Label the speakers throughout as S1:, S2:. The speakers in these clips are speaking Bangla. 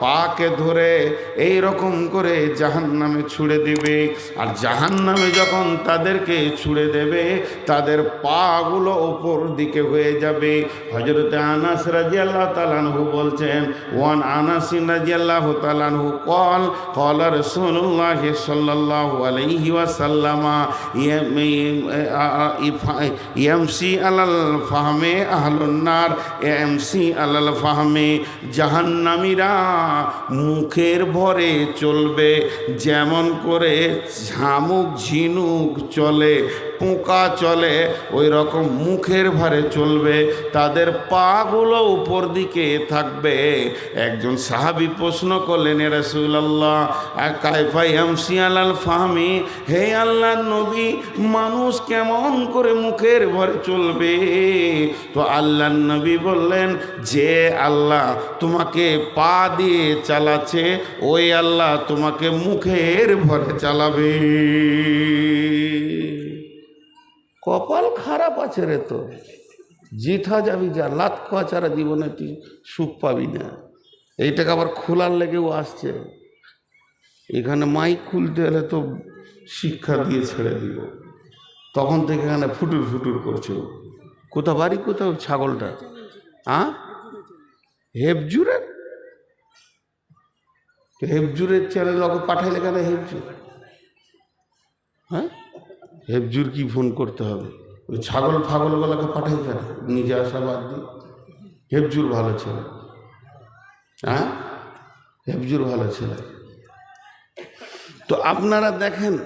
S1: পাকে ধরে এই রকম করে জাহান নামে ছুড়ে দেবে আর জাহান নামে যখন তাদেরকে ছুড়ে দেবে তাদের পাগুলো ওপর দিকে হয়ে যাবে হজরত আনাস রাজি আল্লাহ তালানহু বলছেন ওয়ান আনাসিন রাজি আল্লাহ তালানহু কল কল রসুল্লাহ সাল্লাহ আলহি ওয়াসাল্লামা এমসি আলাল ফাহমে আহলুন্নার এমসি আলাল ফাহমে জাহান্নামীরা মুখের ভরে চলবে যেমন করে ঝামুক ঝিনুক চলে। পোকা চলে ওই রকম মুখের ভারে চলবে, তাদের পাগুলো উপর দিকে থাকবে। একজন সাহাবি প্রশ্ন করলেন রসুল্লাহ কাইফাই এমসি আলাল ফাহমি? হে আল্লাহ নবী, মানুষ কেমন করে মুখের ভরে চলবে? তো আল্লাহ নবী বললেন, যে আল্লাহ তোমাকে পা দিয়ে চালাচ্ছে, ওই আল্লাহ তোমাকে মুখের ভরে চালাবে। কপাল খারাপ আছে রে তো জিথা যাবি যা লাত খোয়া ছাড়া জীবনে তুই সুখ পাবি না। এইটাকে আবার খোলার লেগেও আসছে। এখানে মাইক খুলতে হলে তো শিক্ষা দিয়ে ছেড়ে দিব। তখন থেকে এখানে ফুটুর ফুটুর করছে। কোথা বাড়ি, কোথাও ছাগলটা? হেফজুরের? তো হেফজুরের চ্যানেল ওকে পাঠাইলে কেন হেফজুর? হ্যাঁ? হেফজুর কি ফোন করতে হবে? ওই ছাগল ফাগলগুলোকে পাঠাই কেন নিজে আসা বাদ দিয়ে। হেফজুর ভালো ছেলে। হ্যাঁ? হেফজুর ভালো ছেলে। তো আপনারা দেখেন,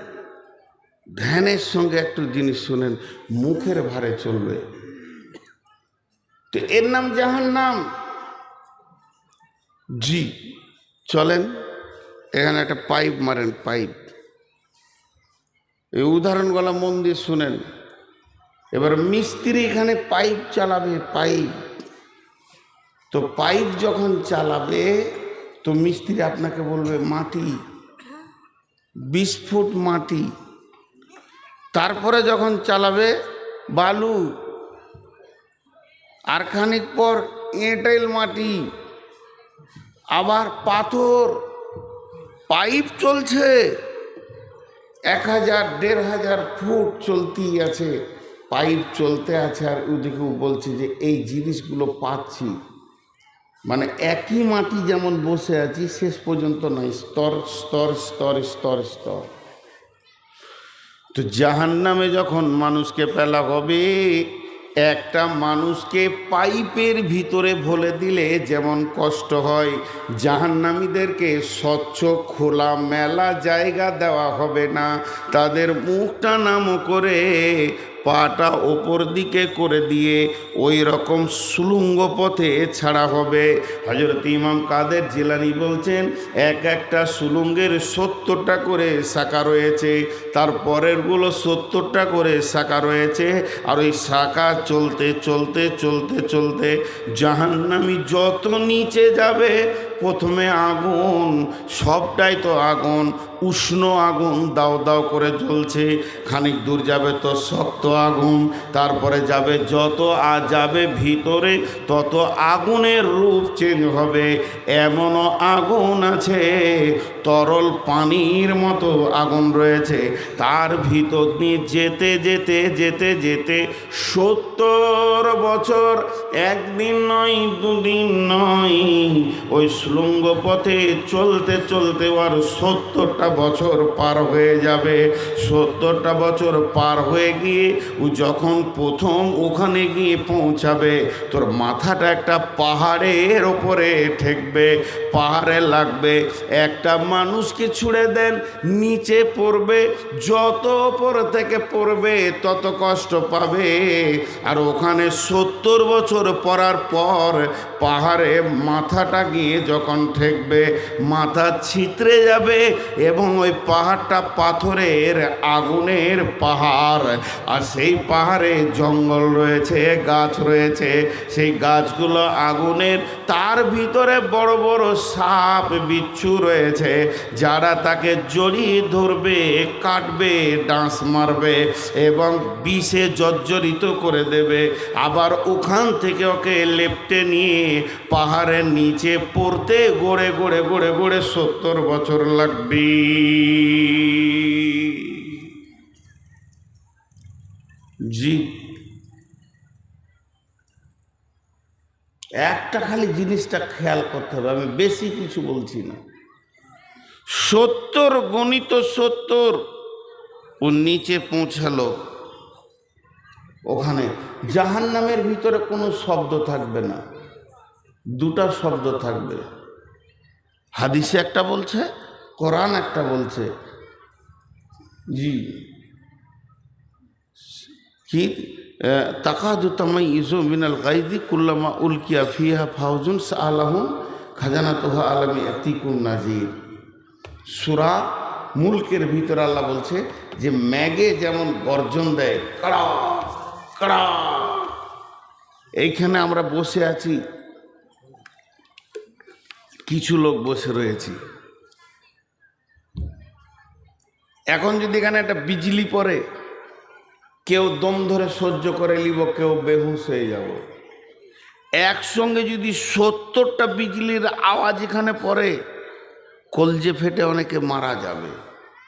S1: ধ্যানের সঙ্গে একটু জিনিস শোনেন, মুখের ভারে চলবে। তো এর নাম জাহান নাম জি, চলেন, এখানে একটা পাইপ মারেন, পাইপ। এই উদাহরণগুলো মন দিয়ে শুনেন। এবার মিস্ত্রি এখানে পাইপ চালাবে, পাইপ। তো পাইপ যখন চালাবে, তো মিস্ত্রি আপনাকে বলবে, মাটি, বিশ ফুট মাটি। তারপরে যখন চালাবে, বালু। আর খানিক পর এঁটেল মাটি, আবার পাথর। পাইপ চলছে। এক হাজার, দেড় হাজার ফুট চলতেই আছে, পাইপ চলতে আছে, আর ওদিকেও বলছে যে এই জিনিসগুলো পাচ্ছি। মানে একই মাটি যেমন বসে আছি, শেষ পর্যন্ত নয়, স্তর স্তর স্তর স্তর স্তর। তো জাহান নামে যখন মানুষকে পেলা হবে একটা মানুষকে পাইপের ভিতরে ভোলে দিলে যেমন কষ্ট হয়, জাহান্নামীদেরকে স্বচ্ছ খোলা মেলা জায়গা দেওয়া হবে না। তাদের মুখটা নাম করে পাটা ওপর দিকে করে দিয়ে ওই রকম সুলুঙ্গ পথে ছাড়া হবে। হজরত ইমাম কাদের জিলানি বলছেন, এক একটা সুলুঙ্গের সত্তরটা করে শাখা রয়েছে, তার পরেরগুলো সত্তরটা করে শাখা রয়েছে, আর ওই শাখা চলতে চলতে চলতে চলতে জাহান্নামি যত নিচে যাবে, প্রথমে আগুন, সবটাই তো আগুন উষ্ণ আগুন, দাও দাও করে জ্বলছে। খানিক দূর যাবে তো শক্ত আগুন, তারপরে যাবে যত আ যাবে ভিতরে, তত আগুনের রূপ চেঞ্জ হবে। এমনও আগুন আছে, তরল পানির মতো আগুন রয়েছে। তার ভিতর দিয়ে যেতে যেতে যেতে যেতে সত্তর বছর, একদিন নয়, দুদিন নয়, ওই সুলঙ্গ পথে চলতে চলতে আর সত্তরটা বছর পার হয়ে যাবে। সত্তরটা বছর পার হয়ে গিয়ে ও যখন প্রথম ওখানে গিয়ে পৌঁছাবে, তোর মাথাটা একটা পাহাড়ের ওপরে ঠেকবে, পাহাড়ে লাগবে। একটা মানুষকে ছুড়ে দেন, নিচে পড়বে, যত ওপর থেকে পড়বে তত কষ্ট পাবে। আর ওখানে সত্তর বছর পড়ার পর পাহাড়ে মাথাটা গিয়ে যখন ঠেকবে, মাথা ছিতরে যাবে এবং ওই পাহাড়টা পাথরের আগুনের পাহাড়। আর সেই পাহাড়ে জঙ্গল রয়েছে, গাছ রয়েছে। সেই গাছগুলো আগুনের, তার ভিতরে বড় বড় সাপ, বিচ্ছু রয়েছে। যারা তাকে জড়িয়ে ধরবে, কাটবে, ডাঁস মারবে এবং বিষে জর্জরিত করে দেবে। আবার ওখান থেকে ওকে লেপটে নিয়ে পাহাড়ের নিচে পড়তে গড়ে গড়ে গড়ে গড়ে সত্তর বছর লাগবে। জি। একটা খালি জিনিসটা খেয়াল করতে হবে, আমি বেশি কিছু বলছি না। সত্তর গণিত সত্তর, ও নিচে পৌঁছালো। ওখানে জাহান নামের ভিতরে কোনো শব্দ থাকবে না। দুটা শব্দ থাকবে। হাদিসে একটা বলছে, কোরআন একটা বলছে। জি। কি? তাকাদু তামাই ইজো মিনাল গাইদি কুল্লামা উলকিয়া ফিহা ফাউজুন সালাহুম খাজানা তোহা আলমী আতিকুন নাজির। সুরা মুলকের ভিতরে আল্লাহ বলছে যে, ম্যাগে যেমন গর্জন দেয়, কড়া কড়া। এইখানে আমরা বসে আছি। কিছু লোক বসে রয়েছি। এখন যদি এখানে একটা বিজলি পড়ে, কেউ দম ধরে সহ্য করে নিব, কেউ বেহুশ হয়ে যাব। একসঙ্গে যদি সত্তরটা বিজলির আওয়াজ এখানে পড়ে, কলজে ফেটে অনেকে মারা যাবে।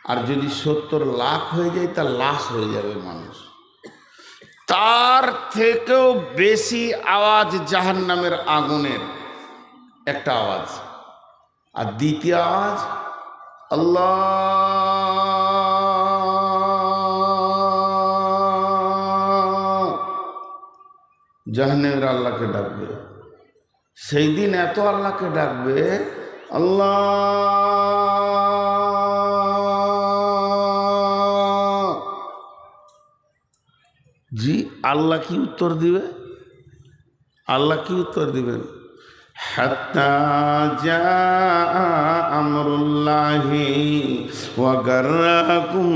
S1: আর যদি সত্তর লাখ হয়ে যায় তা লাশ হয়ে যাবে মানুষ। তার থেকেও বেশি আওয়াজ জাহান নামের আগুনের। একটা আওয়াজ। আর দ্বিতীয় আওয়াজ, আল্লাহ। জাহান্নামের আল্লাহকে ডাকবে। সেই দিন এত আল্লাহকে ডাকবে, আল্লাহ। জি, আল্লাহ কি উত্তর দিবে? আল্লাহ কি উত্তর দিবেন? হাত্তা জা আমরুল্লাহি ওয়া গাররাকুম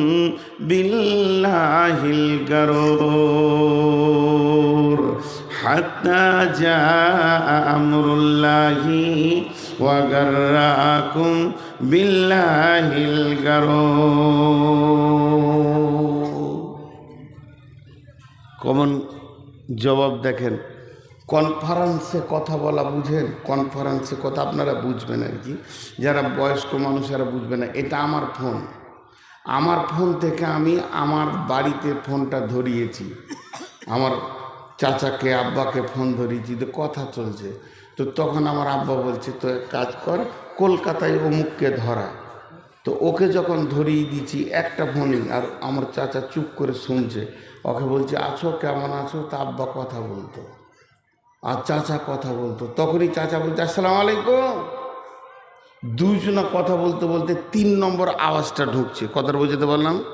S1: বিল্লাহিল গারুর। হাত্তা জা আমরুল্লাহি ওয়া গাররাকুম বিল্লাহিল গারুর। কমন জবাব দেখেন। কনফারেন্সে কথা বলা বুঝেন, কনফারেন্সে কথা আপনারা বুঝবেন আর কি। যারা বয়স্ক মানুষেরা বুঝবে না। এটা আমার ফোন। আমার ফোন থেকে আমি আমার বাড়িতে ফোনটা ধরিয়েছি। আমার চাচাকে, আব্বাকে ফোন ধরিয়েছি। তো কথা চলছে। তো তখন আমার আব্বা বলছে, তো কাজ কর, কলকাতায় অমুককে ধরা। তো ওকে যখন ধরিয়ে দিচ্ছি একটা ফোনই, আর আমার চাচা চুপ করে শুনছে। ওকে বলছে, আছো, কেমন আছো? তা আব্বা কথা বলতো। আর চাচা কথা বলতো। তখনই চাচা বলতো, আসসালাম আলাইকুম। দুজনা কথা বলতে বলতে তিন নম্বর আওয়াজটা ঢুকছে। কথাটা বোঝাতে পারলাম?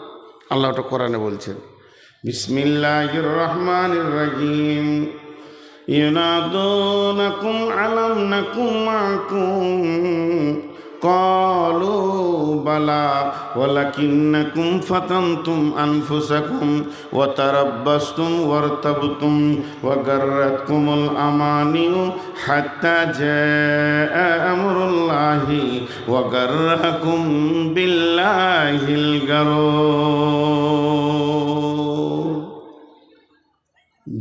S1: আল্লাহ ওটা কোরআনে বলছেন। বিসমিল্লাহ রহমান রহিম। ইউনাদুনাকুম আলামনাকুম মাকুম। قالوا بلى ولكنكم فتنتم أنفسكم وتربصتم وارتبتم وغرتكم الأماني حتى جاء أمر الله وغركم بالله الغرور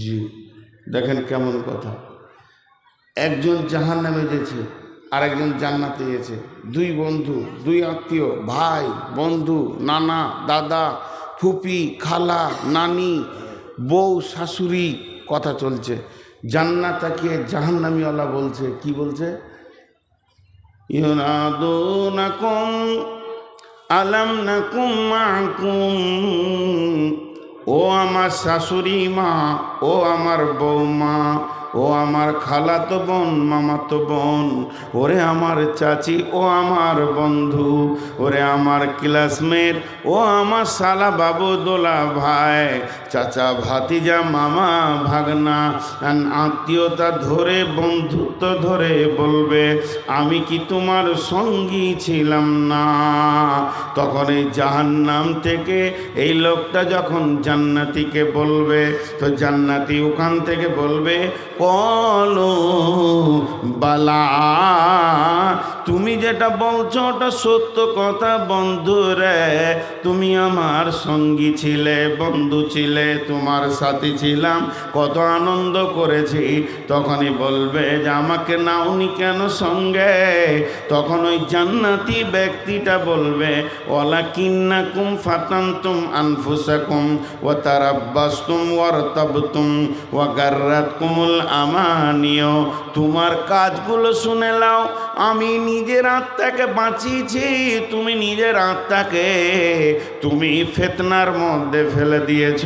S1: জি দেখেন কেমন কথা একজন জাহান নামে গেছে আর একজন জান্নাতে গেছে। দুই বন্ধু, দুই আত্মীয়, ভাই, বন্ধু, নানা, দাদা, ফুপি, খালা, নানি, বউ, শাশুড়ি, কথা চলছে। জান্নাত তাকিয়ে জাহান্নামিওয়ালা বলছে, কি বলছে? ইউনাদুনাকুম আলাম নাকুম মাকুম, ও আমার শাশুড়ি মা, ও আমার বৌমা ও আমার খালাতো বোন, মামাতো বোন, ওরে আমার চাচি, ও আমার বন্ধু, ওরে আমার ক্লাসমেট, ও আমার শালা বাবু দোলা ভাই, চাচা, ভাতিজা, মামা, ভাগনা আত্মীয়তা ধরে, বন্ধুত্ব ধরে বলবে, আমি কি তোমার সঙ্গী ছিলাম না? তখন এই জাহান্নাম থেকে এই লোকটা যখন জান্নাতিকে বলবে, তো জান্নাতি ওখান থেকে বলবে কলো বালা
S2: তুমি যেটা বলছো ওটা সত্য কথা, বন্ধু রে। তুমি আমার সঙ্গী ছিলে, বন্ধু ছিলে, তোমার সাথী ছিলাম। কত আনন্দ করেছি। তখনই বলবে যে, আমাকে নাওনি কেন সঙ্গে? তখন ওই জান্নাতি ব্যক্তিটা বলবে ওলা কিন্না কুম ফাতান্তুম আনফুসাকুম ও তারাব্বাস্তুম ও ওয়া গাররাতকুমুল আমানিয়। তোমার কাজগুলো শুনে নাও, আমি নিজের আত্মাকে বাঁচিয়েছি, তুমি নিজের আত্মাকে তুমি ফেতনার মধ্যে ফেলে দিয়েছ।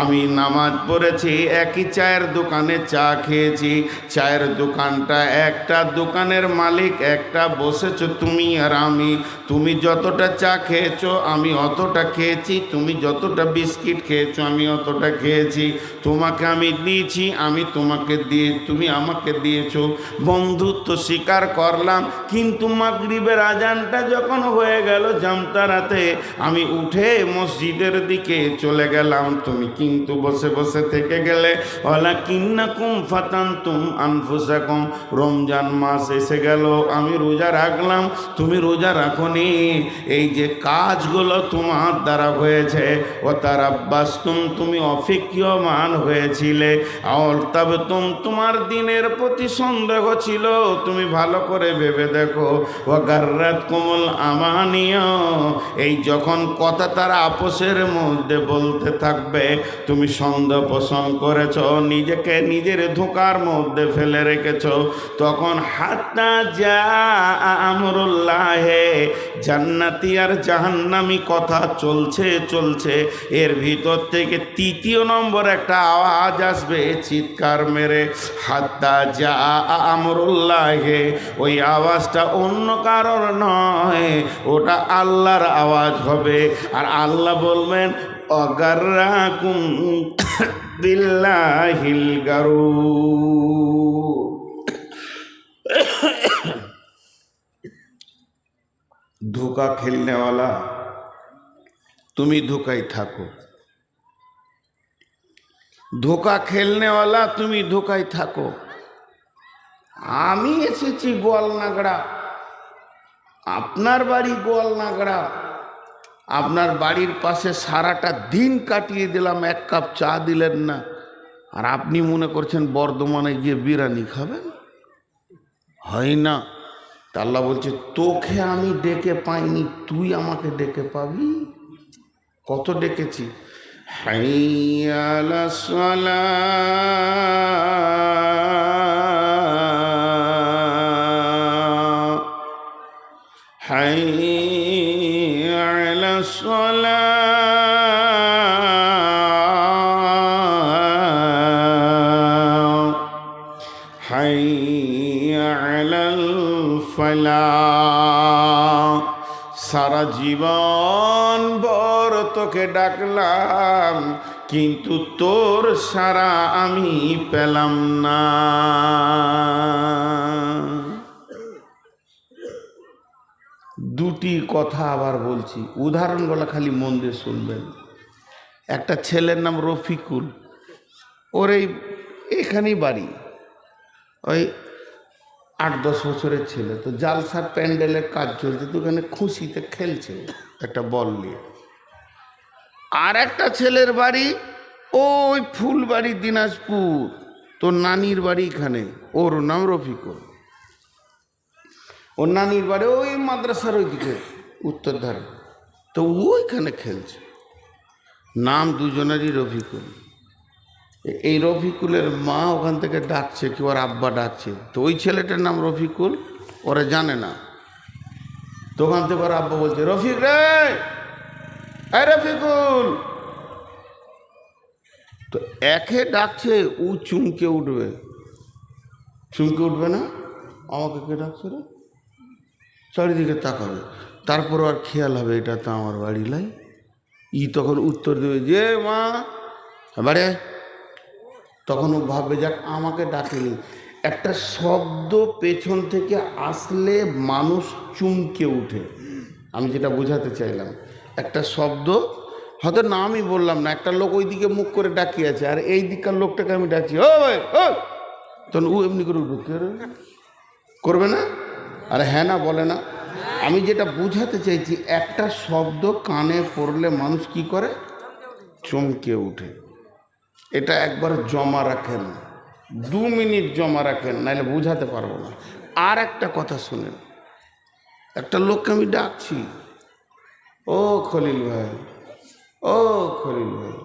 S2: আমি নামাজ পড়েছি, একই চায়ের দোকানে চা খেয়েছি। চায়ের দোকানটা একটা দোকানের মালিক, একটা বসেছো তুমি আর আমি। তুমি যতটা চা খেয়েছো, আমি অতটা খেয়েছি। তুমি যতটা বিস্কিট খেয়েছো, আমি অতটা খেয়েছি। তোমাকে আমি দিয়েছি, আমি তোমাকে দিয়ে, তুমি আমাকে দিয়েছ। বন্ধুত্ব স্বীকার করলাম কিন্তু মাগরিবের আজানটা যখন হয়ে গেল জামতারাতে আমি উঠে মসজিদের দিকে চলে গেলাম। তুমি কিন্তু বসে বসে থেকে গেলে ওলা কিন্না কুম ফাতান্তুম আনফুসাকুম। রমজান মাস এসে গেল, আমি রোজা রাখলাম। তুমি রোজা রাখো রাখনি। এই যে কাজগুলো তোমার দ্বারা হয়েছে ও তার বাস্তুম তুমি অফিকীয়মান হয়েছিলে। তবে তুম তোমার দিনের প্রতি সন্দেহ ছিল। তুমি ভালো করে ভেবে দেখো ও গার্রাত কোমল আমানীয়। এই যখন কথা তারা আপোষের মধ্যে বলতে থাকবে, তুমি সন্দেহ পোষণ করেছ, নিজেকে নিজের ধোকার মধ্যে ফেলে রেখেছ, তখন হাত্তা যা আমরুল্লাহে জান্নাতি আর জাহান্নামি কথা চলছে চলছে। এর ভিতর থেকে তৃতীয় নম্বর একটা আওয়াজ আসবে, চিৎকার মেরে, হাত্তা যা আমরুল্লাহে। ওই আওয়াজটা অন্য কারোর নয়, ওটা আল্লাহর আওয়াজ হবে। আর আল্লাহ বলবেন, অগারাকুম বিল্লাহিল গারু ধোকা খেলনেওয়ালা, তুমি ধোকায় থাকো। ধোকা খেলনেওয়ালা, তুমি ধোকায় থাকো। আমি এসেছি গোয়ালনাগড়া। আপনার বাড়ি গোয়ালনাগড়া। আপনার বাড়ির পাশে সারাটা দিন কাটিয়ে দিলাম, এক কাপ চা দিলেন না। আর আপনি মনে করছেন বর্ধমানে গিয়ে বিরিয়ানি খাবেন? হয় না। তা আল্লাহ বলছে, তোকে আমি ডেকে পাইনি, তুই আমাকে ডেকে পাবি? কত ডেকেছি? হাইয়ালা সালাহ حي على الصلاة حي على الفلاح সারা জীবন বর তোকে ডাকলাম কিন্তু তোর সারা আমি পেলাম না দুটি কথা আবার বলছি। উদাহরণগুলো খালি মন দিয়ে শুনবেন। একটা ছেলের নাম রফিকুল। ওর এই এখানেই বাড়ি। ওই আট দশ বছরের ছেলে। তো জালসার প্যান্ডেলের কাজ চলছে, তো ওখানে খুশিতে খেলছে একটা বল নিয়ে। আর একটা ছেলের বাড়ি ওই ফুলবাড়ি দিনাজপুর। তো নানির বাড়ি এখানে। ওর নাম রফিকুল। নানির বাড়ি, ওই মাদ্রাসার ওইদিকে উত্তর ধারে তো ওইখানে খেলছে। নাম দুজনেরই রফিকুল। এই রফিকুলের মা ওখান থেকে ডাকছে কি ওর আব্বা ডাকছে। তো ওই ছেলেটার নাম রফিকুল, ওরা জানে না। তো ওখান থেকে ওর আব্বা বলছে, রফিক রে! এই রফিকুল! তো একে ডাকছে, ও চুমকে উঠবে। চুমকে উঠবে না? আমাকে কে ডাকছে রে? চারিদিকে তাকাবে। তারপর আর খেয়াল হবে, এটা তো আমার বাড়ি লাই। ই তখন উত্তর দেবে, যে মা, বাড়ি তখন ও ভাববে, যাক, আমাকে ডাকেনি একটা শব্দ পেছন থেকে আসলে মানুষ চুমকে উঠে আমি যেটা বোঝাতে চাইলাম, একটা শব্দ, হয়তো না আমি বললাম না, একটা লোক ওইদিকে মুখ করে ডাকিয়ে আছে, আর এই দিককার লোকটাকে আমি ডাকি ও ভাই ও তখন ও এমনি করে উঠবে করবে না?
S1: আরে হ্যাঁ না, বলে না। আমি যেটা বুঝাতে চাইছি, একটা শব্দ কানে পড়লে মানুষ কি করে? চমকে উঠে এটা একবার জমা রাখেন। দু মিনিট জমা রাখেন নাহলে বুঝাতে পারব না। আর একটা কথা শুনেন। একটা লোককে আমি ডাকছি। ও খলিল ভাই, ও খলিল ভাই,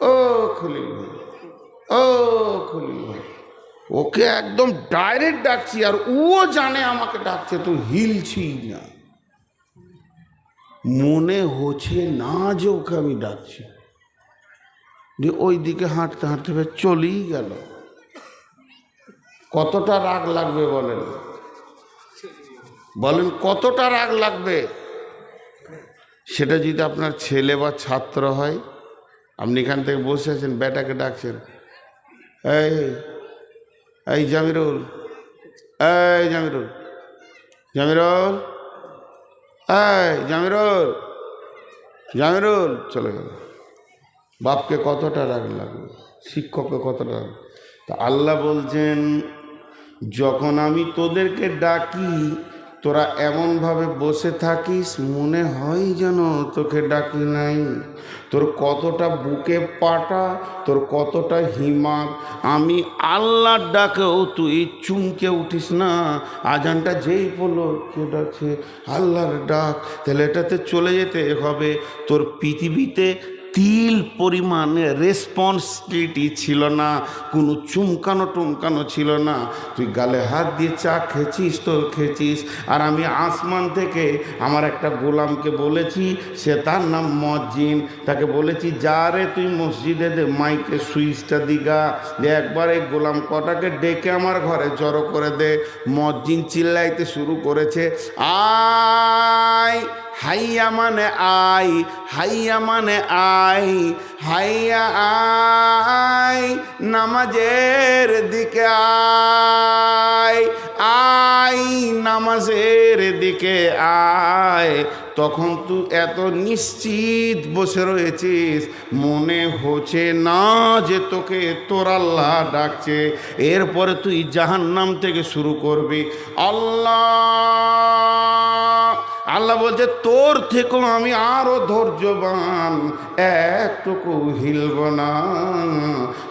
S1: ও খলিল ভাই, ও খলিল ভাই। ওকে একদম ডাইরেক্ট ডাকছি আর ও জানে আমাকে ডাকছে, তো হিলছি না। মনে হচ্ছে না যে ওকে আমি ডাকছি। যে ওই দিকে হাঁটতে হাঁটতে চলেই গেল। কতটা রাগ লাগবে বলেন? বলেন, কতটা রাগ লাগবে? সেটা যদি আপনার ছেলে বা ছাত্র হয়, আপনি এখান থেকে বসে আছেন, বেটাকে ডাকছেন, এই এই জামিরুল এই জামিরুল জামিরুল, এই জামিরুল জামিরুল, চলে গেল। বাপকে কতটা রাগ লাগবে শিক্ষককে কতটা রাগ তা আল্লাহ বলছেন, যখন আমি তোদেরকে ডাকি তোরা এমনভাবে বসে থাকিস, মনে হয় যেন তোকে ডাকি নাই। তোর কতটা বুকে পাটা, তোর কতটা হিমাক। আমি আল্লাহর ডাকেও তুই চুমকে উঠিস না। আজানটা যেই পড়ল কে ডাকছে? আল্লাহর ডাক। তাহলে এটাতে চলে যেতে হবে। তোর পৃথিবীতে তিল পরিমাণে রেসপন্সিবিলিটি ছিল না, কোনো চুমকানো টুমকানো ছিল না। তুই গালে হাত দিয়ে চা খেয়েছিস তো খেয়েছিস, আর আমি আসমান থেকে আমার একটা গোলামকে বলেছি, সে তার নাম মজ্জিন। তাকে বলেছি, যা রে, তুই মসজিদে দে মাইকে সুইচটা দিগা। যে একবার এই গোলাম কটাকে ডেকে আমার ঘরে জড়ো করে দে। মজ্জিন চিল্লাইতে শুরু করেছে, আয় হাইয়া মানে আই, হাইয়া মানে আই, হাইয়া আই, নামাজের দিকে আয় আই, নামাজের দিকে আয় তখন তুই এত নিশ্চিত বসে রয়েছিস, মনে হচ্ছে না যে তোকে তোর আল্লাহ ডাকছে। এরপরে তুই জাহান্নাম থেকে শুরু করবি। আল্লাহ আল্লাহ বলছে, তোর থেকেও আমি আরও ধৈর্যবান। একটুকু হিলব না।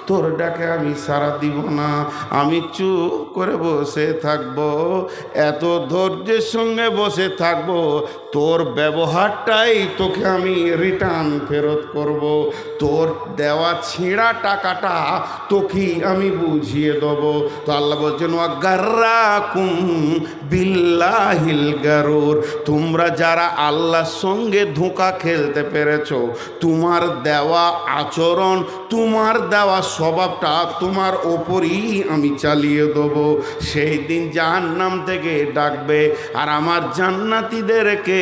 S1: তোর ডাকে আমি সারা দিব না। আমি চুপ করে বসে থাকব। এত ধৈর্যের সঙ্গে বসে থাকব। তোর ব্যবহারটাই তোকে আমি রিটার্ন ফেরত করব। তোর দেওয়া ছিঁড়া টাকাটা তোকেই আমি বুঝিয়ে দেবো। তো আল্লাহ বলছেন ওয়াগার্রাকুম বিল্লাহিল গারুর। তোমরা যারা আল্লাহর সঙ্গে ধোঁকা খেলতে পেরেছ, তোমার দেওয়া আচরণ, তোমার দেওয়া স্বভাবটা তোমার ওপরই আমি চালিয়ে দেবো। সেই দিন জাহান্নাম থেকে ডাকবে, আর আমার জান্নাতিদেরকে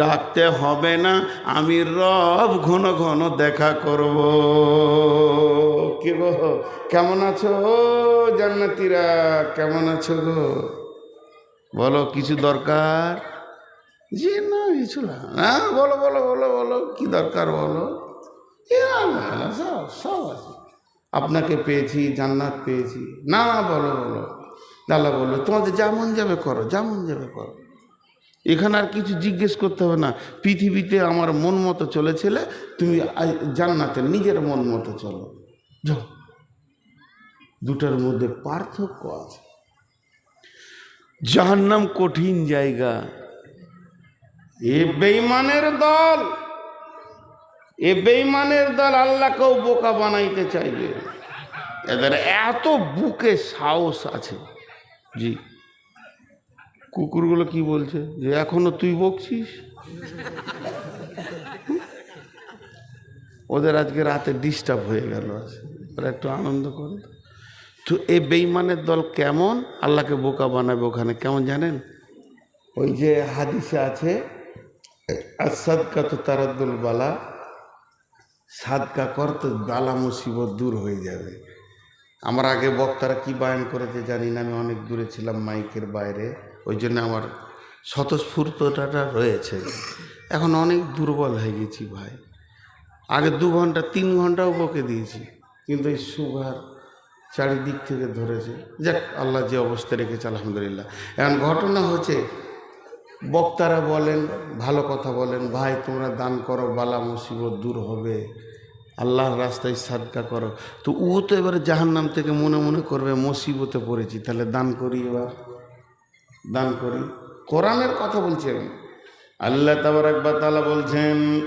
S1: ডাকতে হবে না, আমি রব ঘন ঘন দেখা করব। কি গো, কেমন আছো জান্নাতিরা? কেমন আছো গো? বলো, কিছু দরকার? জি না কিছু না। হ্যাঁ বলো বলো বলো বলো কি দরকার বলো? না, না, না, সব সব আছে। আপনাকে পেয়েছি জান্নাত পেয়েছি। না বলো বলো। দাদা বলল তোমাদের যেমন যাবে করো যেমন যাবে করো। এখানে আর কিছু জিজ্ঞেস করতে হবে না। পৃথিবীতে আমার মন মতো চলেছিলে তুমি জান্নাতে নিজের মন মতো চলো। দুটার মধ্যে পার্থক্য আছে। জাহান্নাম কঠিন জায়গা। এ বেইমানের দল, এ বেইমানের দল আল্লাহকেও বোকা বানাইতে চাইবে। এদের এত বুকে সাহস আছে। জি, কুকুরগুলো কি বলছে? যে এখনও তুই বকছিস? ওদের আজকে রাতে ডিস্টার্ব হয়ে গেল ওরা একটু আনন্দ করে। তো। এই বেইমানের দল কেমন? আল্লাহকে বোকা বানাবে ওখানে। কেমন জানেন? ওই যে হাদিসে আছে সাদকা তো তারাদ্দুল বালা। সাদকা কর তো বালা মুসিবত দূর হয়ে যাবে। আমার আগে বক্তারা কি বায়ন করেছে জানি না, আমি অনেক দূরে ছিলাম মাইকের বাইরে। ওই জন্য আমার স্বতঃস্ফূর্তটা রয়েছে। এখন অনেক দুর্বল হয়ে গেছি ভাই। আগে দু ঘণ্টা, তিন ঘন্টাও বকে দিয়েছি। কিন্তু এই সুগার চারিদিক থেকে ধরেছে। যাক, আল্লাহ যে অবস্থা রেখেছে, আলহামদুলিল্লাহ। এখন ঘটনা হচ্ছে বক্তারা বলেন, ভালো কথা বলেন, ভাই, তোমরা দান করো, বালা মুসিবত দূর হবে। আল্লাহর রাস্তায় সাদকা করো। তো ও তো এবারে জাহান্নাম থেকে মনে মনে করবে, মুসিবতে পড়েছি, তাহলে দান করি এবার। দান করি। কোরআনের কথা বলছি। আমি
S2: আল্লাহ তাবার একবার তালা বলছেন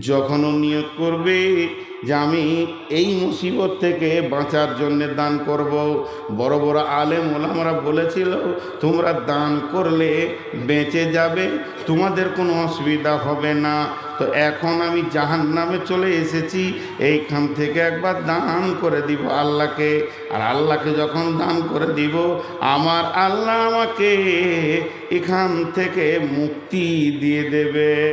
S2: যখন নিয়োগ করবে যে আমি এই মুসিবত থেকে বাঁচার জন্য দান করব। বড় বড় আলেম ওলামরা বলেছিল, তোমরা দান করলে বেঁচে যাবে, তোমাদের কোনো অসুবিধা হবে না। তো এখন আমি জাহান নামে চলে এসেছি, এইখান থেকে একবার দান করে দিব আল্লাহকে। আর আল্লাহকে যখন দান করে দিব, আমার আল্লাহ আমাকে এখান থেকে মুক্তি দিয়ে দেবে।